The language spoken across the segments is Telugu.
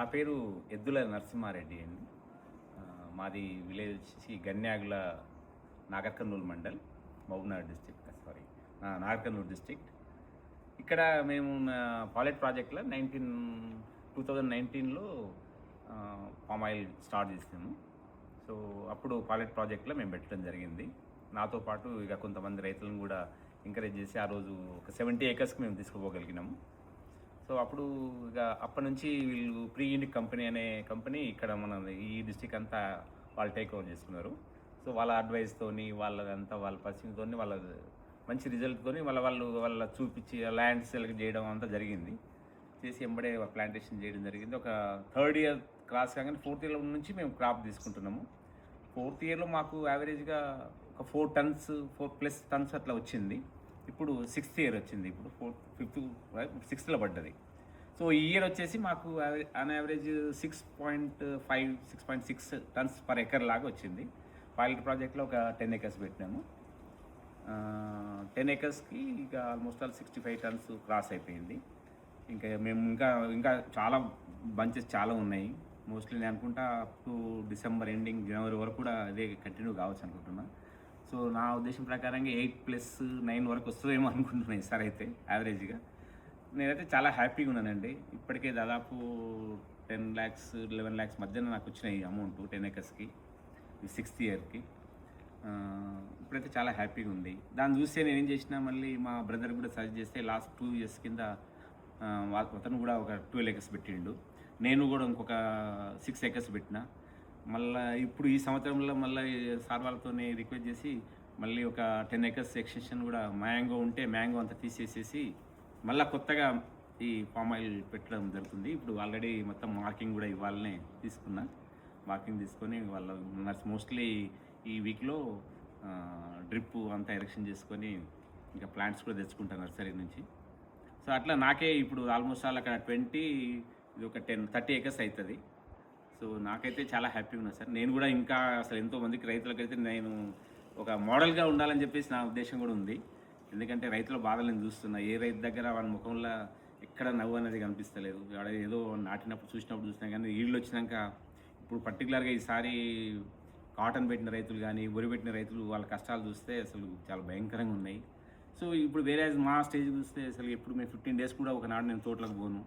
నా పేరు ఎద్దుల నరసింహారెడ్డి అండి. మాది village Ganyagula Nagarkurnool mandal Mahabubnagar district sorry Nagarkurnool district. ఇక్కడ మేము పాలెట్ ప్రాజెక్ట్లో నైన్టీన్ టూ థౌజండ్ నైన్టీన్లో పామ్ ఆయిల్ స్టార్ట్ చేసాము. సో అప్పుడు పాలెట్ ప్రాజెక్ట్లో మేము పెట్టడం జరిగింది. నాతో పాటు ఇక కొంతమంది రైతులను కూడా ఎంకరేజ్ చేసి ఆ రోజు ఒక సెవెంటీ ఏకర్స్కి మేము తీసుకుపోగలిగినాము. సో అప్పుడు ఇక అప్పటి నుంచి వీళ్ళు ప్రీ యూనిక్ కంపెనీ అనే కంపెనీ ఇక్కడ మన ఈ డిస్టిక్ అంతా వాళ్ళు టేక్ ఓవర్ చేసుకున్నారు. సో వాళ్ళ అడ్వైస్తోని వాళ్ళదంతా వాళ్ళ పరిస్థితితో వాళ్ళ మంచి రిజల్ట్తోని వాళ్ళ వాళ్ళు వాళ్ళ చూపించి ల్యాండ్ సెలెక్ట్ చేయడం అంతా జరిగింది. చేసి ఎంబడే ప్లాంటేషన్ చేయడం జరిగింది. ఒక థర్డ్ ఇయర్ క్రాస్ కాగానే ఫోర్త్ ఇయర్ నుంచి మేము క్రాప్ తీసుకుంటున్నాము. ఫోర్త్ ఇయర్లో మాకు యావరేజ్గా ఒక four tons four plus tons అట్లా వచ్చింది. ఇప్పుడు సిక్స్త్ ఇయర్ వచ్చింది. ఇప్పుడు ఫోర్త్ ఫిఫ్త్ సిక్స్త్లో పడ్డది. సో ఈ ఇయర్ వచ్చేసి మాకు on average six point five six point six tons per acre లాగా వచ్చింది. పైలట్ ప్రాజెక్ట్లో ఒక టెన్ ఎకర్స్ పెట్టినాము. టెన్ ఎకర్స్కి ఇక almost all sixty five tons cross అయిపోయింది. ఇంకా మేము ఇంకా ఇంకా చాలా బంచెస్ చాలా ఉన్నాయి. మోస్ట్లీ నేను అనుకుంటా అప్ టు డిసెంబర్ ఎండింగ్ జనవరి వరకు కూడా అదే కంటిన్యూ కావచ్చు అనుకుంటున్నా. సో నా ఉద్దేశం ప్రకారంగా ఎయిట్ ప్లస్ నైన్ వరకు వస్తుందేమో అనుకుంటున్నాను సార్ అయితే యావరేజ్గా. నేనైతే చాలా హ్యాపీగా ఉన్నానండి. ఇప్పటికే దాదాపు టెన్ ల్యాక్స్ లెవెన్ ల్యాక్స్ మధ్యన నాకు వచ్చినాయి అమౌంట్ టెన్ ఎకర్స్కి సిక్స్త్ ఇయర్కి. ఇప్పుడైతే చాలా హ్యాపీగా ఉంది. దాన్ని చూస్తే నేను ఏం చేసినా మళ్ళీ మా బ్రదర్ కూడా సజెస్ట్ చేస్తే లాస్ట్ టూ ఇయర్స్ కింద వా- అతను కూడా ఒక ట్వెల్వ్ ఎకర్స్ పెట్టిండు. నేను కూడా ఇంకొక సిక్స్ ఎకర్స్ పెట్టిన. మళ్ళీ ఇప్పుడు ఈ సంవత్సరంలో మళ్ళీ సార్ వాళ్ళతోనే రిక్వెస్ట్ చేసి మళ్ళీ ఒక టెన్ ఎకర్స్ ఎక్స్టెన్షన్ కూడా మ్యాంగో ఉంటే మ్యాంగో అంతా తీసేసేసి మళ్ళీ కొత్తగా ఈ పామ్ ఆయిల్ పెట్టడం జరుగుతుంది. ఇప్పుడు ఆల్రెడీ మొత్తం మార్కింగ్ కూడా ఇవ్వాలనే తీసుకున్నా. మార్కింగ్ తీసుకొని వాళ్ళ నర్స్ మోస్ట్లీ ఈ వీక్లో డ్రిప్ అంతా ఎరెక్షన్ చేసుకొని ఇంకా ప్లాంట్స్ కూడా తెచ్చుకుంటాను నర్సరీ నుంచి. సో అట్లా నాకే ఇప్పుడు ఆల్మోస్ట్ ఆల్ అక్కడ ట్వంటీ ఇది ఒక టెన్ థర్టీ ఏకర్స్ అవుతుంది. సో నాకైతే చాలా హ్యాపీగా ఉన్నా సార్. నేను కూడా ఇంకా అసలు ఎంతో మందికి రైతులకైతే నేను ఒక మోడల్గా ఉండాలని చెప్పేసి నా ఉద్దేశం కూడా ఉంది. ఎందుకంటే రైతుల బాధలు నేను చూస్తున్నా. ఏ రైతు దగ్గర వాళ్ళ ముఖంలో ఎక్కడ నవ్వు అనేది కనిపిస్తలేదు. వాడు ఏదో నాటినప్పుడు చూసినప్పుడు చూసినా కానీ ఈళ్ళు వచ్చినాక ఇప్పుడు పర్టికులర్గా ఈసారి కాటన్ పెట్టిన రైతులు కానీ వరి పెట్టిన రైతులు వాళ్ళ కష్టాలు చూస్తే అసలు చాలా భయంకరంగా ఉన్నాయి. సో ఇప్పుడు వేరే మా స్టేజ్ చూస్తే అసలు ఎప్పుడు మేము ఫిఫ్టీన్ డేస్ కూడా ఒకనాడు నేను తోటలకు పోను.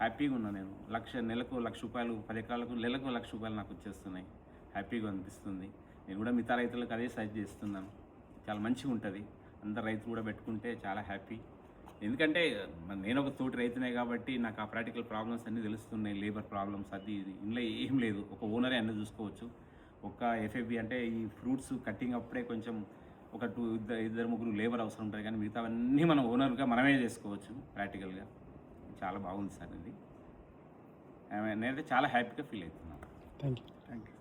హ్యాపీగా ఉన్నా నేను. లక్ష నెలకు లక్ష రూపాయలు పది ఎకరాలకు నెలకు లక్ష రూపాయలు నాకు వచ్చేస్తున్నాయి. హ్యాపీగా అనిపిస్తుంది. నేను కూడా మిగతా రైతులకు అదే సజెస్ట్ చేస్తున్నాను. చాలా మంచిగా ఉంటుంది. అందరు రైతులు కూడా పెట్టుకుంటే చాలా హ్యాపీ. ఎందుకంటే నేను ఒక తోటి రైతునే కాబట్టి నాకు ఆ ప్రాక్టికల్ ప్రాబ్లమ్స్ అన్నీ తెలుస్తున్నాయి. లేబర్ ప్రాబ్లమ్స్ అది ఇది. ఇందులో ఏం లేదు. ఒక ఓనరే అన్నీ చూసుకోవచ్చు. ఒక ఎఫ్ఎఫ్బి అంటే ఈ ఫ్రూట్స్ కట్టింగ్ అప్పుడే కొంచెం ఒక టూ ఇద్దరు ఇద్దరు ముగ్గురు లేబర్ అవసరం ఉంటుంది కానీ మిగతావన్నీ మనం ఓనర్గా మనమే చేసుకోవచ్చు ప్రాక్టికల్గా. చాలా బాగుంది సార్ ఇది నేనైతే చాలా హ్యాపీగా ఫీల్ అవుతున్నాను. Thank you thank you